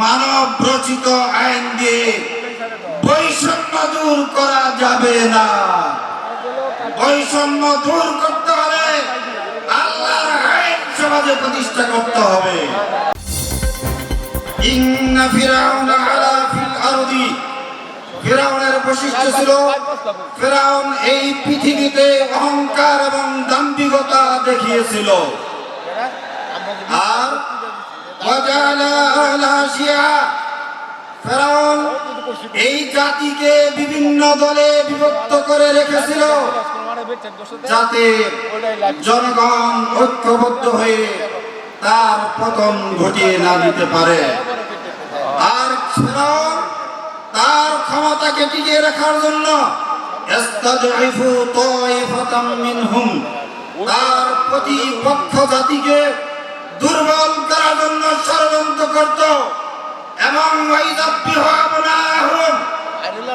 মানব রচিত আইন দিয়ে বৈষম্য দূর করা যাবে না। বৈষম্য দূর করতে হলে আল্লাহর আইন সমাজে প্রতিষ্ঠা করতে হবে। ছিল, ফেরাউন এই পৃথিবীতে অহংকার এবং দাম্ভিকতা দেখিয়েছিল। আর ফেরাউন এই জাতিকে বিভিন্ন দলে বিভক্ত করে রেখেছিল যাতে জনগণ ঐক্যবদ্ধ হয়ে তার পতন ঘটিয়ে না দিতে পারে। আর ফেরাউন তার ক্ষমতাকে টিকিয়ে রাখার জন্য তার প্রতিপক্ষ জাতিকে দুর্বল করত এবং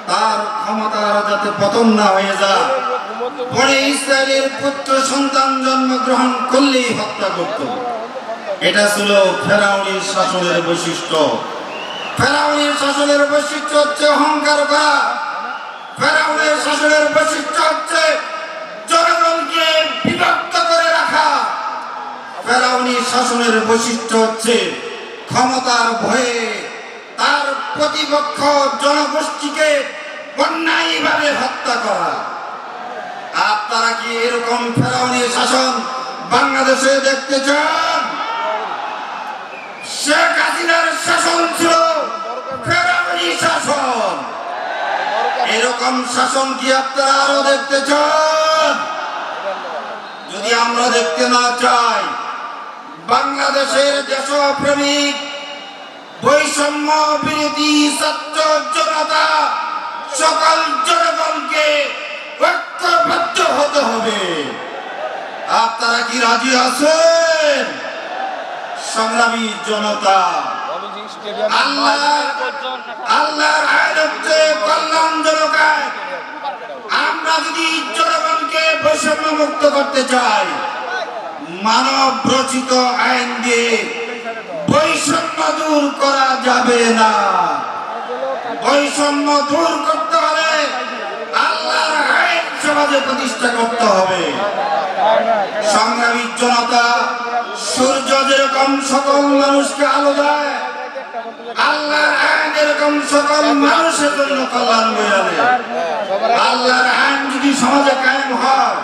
তার ক্ষমতার যাতে পতন না হয়ে যায়। পরে ইসরায়েলের পুত্র সন্তান জন্মগ্রহণ করলেই হত্যা করত। এটা ছিল ফেরাউনির শাসনের বৈশিষ্ট্য। ফেরাউনির শাসনের বৈশিষ্ট্য হচ্ছে অহংকার করা ফেরাউনের শাসনের বৈশিষ্ট্য হচ্ছে জনগণকে বিভক্ত করে রাখা। ফেরাউনির শাসনের বৈশিষ্ট্য হচ্ছে ক্ষমতার ভয়ে তার প্রতিপক্ষ জনগোষ্ঠীকে অন্যায়ভাবে হত্যা করা। আপনারা কি এরকম ফেরাউনি শাসন বাংলাদেশে দেখতে চান? শেখ হাসিনার শাসন ছিল ফেরাউনি শাসন। এরকম শাসন কি আপনারা আরও দেখতে চান? যদি আমরা দেখতে না চাই বাংলাদেশের দেশপ্রেমিক বৈষম্য বিরোধী ছাত্র জনতা, সকল জনগণকে ঐক্যবদ্ধ হতে হবে আপনারা কি রাজি আছেন সংগ্রামী জনতা আল্লাহ হচ্ছে কল্যাণজনক আইন। আমরা যদি জনগণকে বৈষম্য মুক্ত করতে চাই মানব রচিত আইন দিয়ে বৈষম্য দূর করা যাবে না। বৈষম্য দূর করতে হলে আল্লাহর আইন সমাজে প্রতিষ্ঠা করতে হবে। সংগ্রামী জনতা, সূর্য যেরকম সকল মানুষকে আলো দেয়, আল্লাহর আইন এরকম সকল মানুষের জন্য কল্যাণ আনে আল্লাহর আইন যদি সমাজে কায়েম হয়,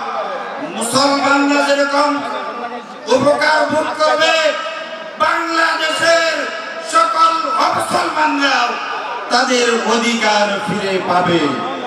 মুসলমানরা যেরকম উপকার ভোগ করবে বাংলাদেশের সকল অমুসলমানরাও তাদের অধিকার ফিরে পাবে।